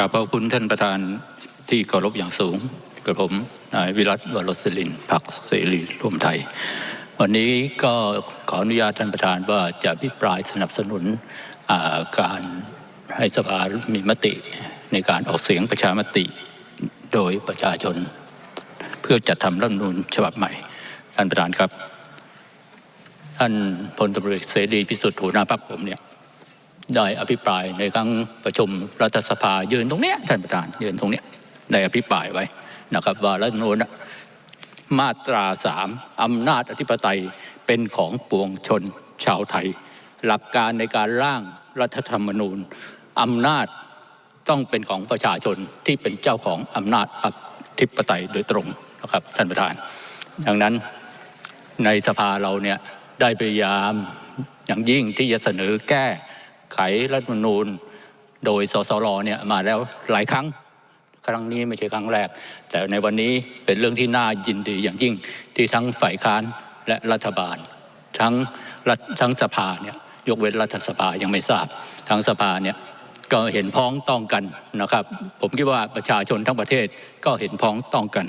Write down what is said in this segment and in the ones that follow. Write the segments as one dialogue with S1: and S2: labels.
S1: กราบขอบคุณท่านประธานที่เคารพอย่างสูงกระผมนายวิรัตวรสลินพรรคเสรีรวมไทย วันนี้ก็ขออนุญาตท่านประธานว่าจะพิปรายสนับสนุนาการให้สภามีมติในการออกเสียงประชามติโดยประชาชน เพื่อจัดทำรัฐมนูญฉบับใหม่ ท่านประธานครับ ท่านพลตำรวจเอกเสรีพิสุทธิ์หัวหน้าพรรคผมเนี่ย ได้อภิปรายในครั้งประชุมรัฐสภายืนตรงเนี้ยท่านประธานยืนตรงเนี้ยได้อภิปรายไว้นะครับ ว่ารัฐมนูนมาตราสามอำนาจอธิปไตยเป็นของปวงชนชาวไทย หลักการในการร่างรัฐธรรมนูญอำนาจต้องเป็นของประชาชนที่เป็นเจ้าของอำนาจอธิปไตยโดยตรงนะครับท่านประธาน ดังนั้นในสภาเราเนี่ยได้พยายามอย่างยิ่งที่จะเสนอแก้ ไขรัฐมนูญ โดยสสรเนี่ยมาแล้วหลายครั้ง ครั้งนี้ไม่ใช่ครั้งแรก แต่ในวันนี้เป็นเรื่องที่น่ายินดีอย่างยิ่งที่ทั้งฝ่ายค้านและรัฐบาล ทั้งรัฐทั้งสภาเนี่ยยกเว้นรัฐสภายังไม่ทราบ ทั้งสภาเนี่ยก็เห็นพ้องต้องกันนะครับ ผมคิดว่าประชาชนทั้งประเทศก็เห็นพ้องต้องกัน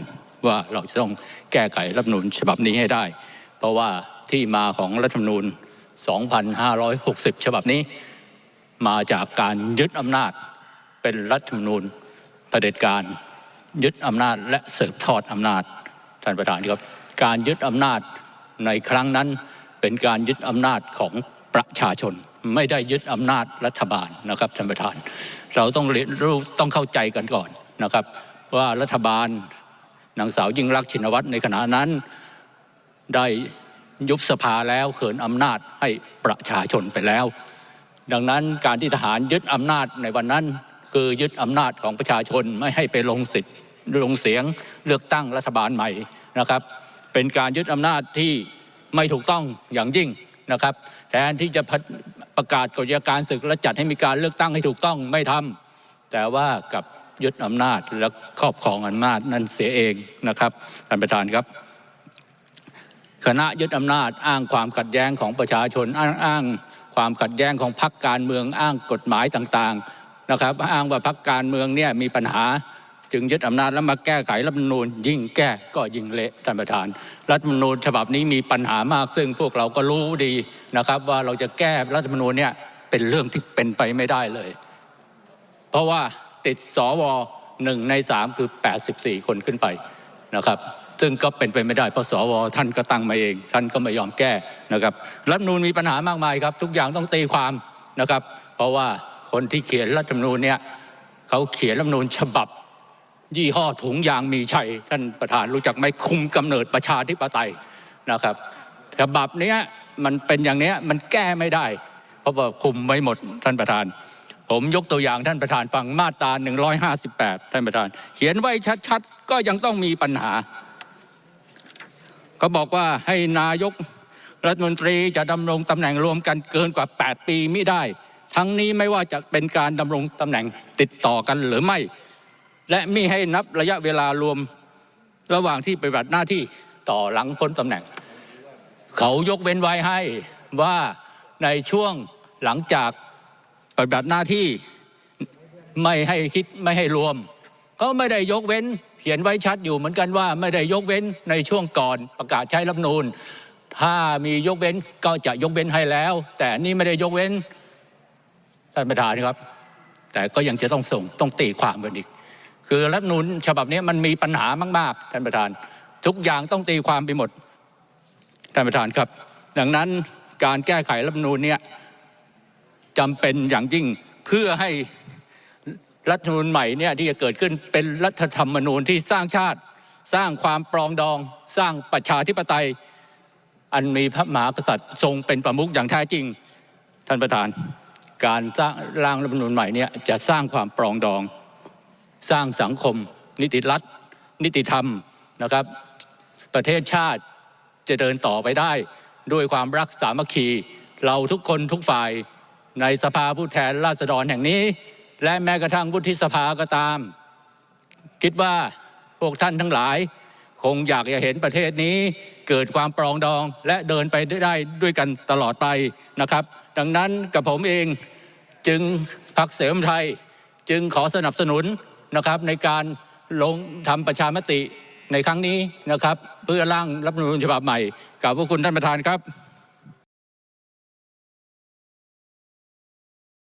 S1: ว่าเราจะต้องแก้ไขรัฐมนูญฉบับนี้ให้ได้ เพราะว่าที่มาของรัฐธรรมนูญ 2560 ฉบับนี้ มาจากการยึดอำนาจเป็นรัฐธรรมนูญเผด็จการยึดอำนาจและสืบทอดอำนาจท่านประธานครับการยึดอำนาจในครั้งนั้นเป็นการยึดอำนาจของประชาชน ไม่ได้ยึดอำนาจรัฐบาลนะครับท่านประธาน เราต้องเรียนรู้ต้องเข้าใจกันก่อนนะครับ ว่ารัฐบาลนางสาวยิ่งรักชินวัตรในขณะนั้นได้ยุบสภาแล้วเขินอำนาจให้ประชาชนไปแล้ว ดังนั้นการที่ทหารยึดอำนาจในวันนั้น คือยึดอำนาจของประชาชนไม่ให้ไปลงสิทธิ์ลงเสียงเลือกตั้งรัฐบาลใหม่นะครับ เป็นการยึดอำนาจที่ไม่ถูกต้องอย่างยิ่งนะครับ แทนที่จะประกาศกฎยการศึกและจัดให้มีการเลือกตั้งให้ถูกต้องไม่ทำแต่ว่ากับยึดอำนาจและครอบครองอำนาจนั้นเสียเองนะครับท่านประธานครับ คณะยึดอำนาจอ้างความขัดแย้งของประชาชนอ้างอ้าง ความขัดแย้งของพรรคการเมืองอ้างกฎหมายต่างๆนะครับ อ้างว่าพรรคการเมืองเนี่ยมีปัญหาจึงยึดอำนาจแล้วมาแก้ไขรัฐมนูญยิ่งแก้ก็ยิ่งเละท่านประธาน รัฐมนูญฉบับนี้มีปัญหามาก ซึ่งพวกเราก็รู้ดีนะครับ ว่าเราจะแก้รัฐมนูญเนี่ยเป็นเรื่องที่เป็นไปไม่ได้เลย เพราะว่าติดสวหนึ่งในสามคือ 84 คนขึ้นไปนะครับ ซึ่งก็เป็นไปไม่ได้เพราะสวท่านก็ตั้งมาเอง ท่านก็ไม่ยอมแก้นะครับรัฐมนูญมีปัญหามากมายครับ ทุกอย่างต้องตีความนะครับ เพราะว่าคนที่เขียนรัฐธรรมนูญเนี่ยเขาเขียนรัฐธรรมนูญฉบับ ยี่ห้อถุงยางมีชัยท่านประธานรู้จักไหมคุมกำเนิดประชาธิปไตยนะครับฉบับเนี้ยมันเป็นอย่างเนี้ยมันแก้ไม่ได้ เพราะว่าคุมไว้หมดท่านประธาน ผมยกตัวอย่างท่านประธานฟังมาตรา158 ท่านประธาน เขียนไว้ชัดๆ ก็ยังต้องมีปัญหา ก็บอกว่าให้นายกรัฐมนตรีจะดำรงตำแหน่งรวมกันเกินกว่า 8 ปีไม่ได้ ทั้งนี้ไม่ว่าจะเป็นการดำรงตำแหน่งติดต่อกันหรือไม่ และมิให้นับระยะเวลารวมระหว่างที่ปฏิบัติหน้าที่ต่อหลังพ้นตำแหน่ง เขายกเว้นไว้ให้ว่าในช่วงหลังจากปฏิบัติหน้าที่ไม่ให้คิดไม่ให้รวม ก็ไม่ได้ยกเว้น เขียนไว้ชัดอยู่เหมือนกันว่าไม่ได้ยกเว้นในช่วงก่อนประกาศใช้รัฐนูญถ้ามียกเว้นก็จะยกเว้นให้แล้ว แต่นี่ไม่ได้ยกเว้นท่านประธานครับ แต่ก็ยังจะต้องส่งต้องตีความกันอีก คือรัฐนูญฉบับนี้มันมีปัญหามากๆท่านประธาน ทุกอย่างต้องตีความไปหมดท่านประธานครับ ดังนั้นการแก้ไขรัฐนูญเนี่ยจำเป็นอย่างยิ่งเพื่อให้ รัฐธรรมนูญใหม่เนี่ยที่จะเกิดขึ้นเป็นรัฐธรรมนูญที่สร้างชาติ สร้างความปรองดอง สร้างประชาธิปไตย อันมีพระมหากษัตริย์ทรงเป็นประมุขอย่างแท้จริงท่านประธาน การสร้างร่างรัฐธรรมนูญใหม่เนี่ยจะสร้างความปรองดอง สร้างสังคม นิติรัฐ นิติธรรมนะครับ ประเทศชาติจะเดินต่อไปได้ด้วยความรักสามัคคี เราทุกคนทุกฝ่ายในสภาผู้แทนราษฎรแห่งนี้ และแม้กระทั่งวุฒิสภาก็ตาม คิดว่าพวกท่านทั้งหลาย คงอยากจะเห็นประเทศนี้เกิดความปรองดองและเดินไปได้ด้วยกันตลอดไปนะครับ ดังนั้นกับผมเองจึงพรรคเสรีรวมไทยจึงขอสนับสนุนนะครับในการลงทำประชามติในครั้งนี้นะครับ เพื่อร่างรัฐธรรมนูญฉบับใหม่กราบพระคุณท่านประธานครับ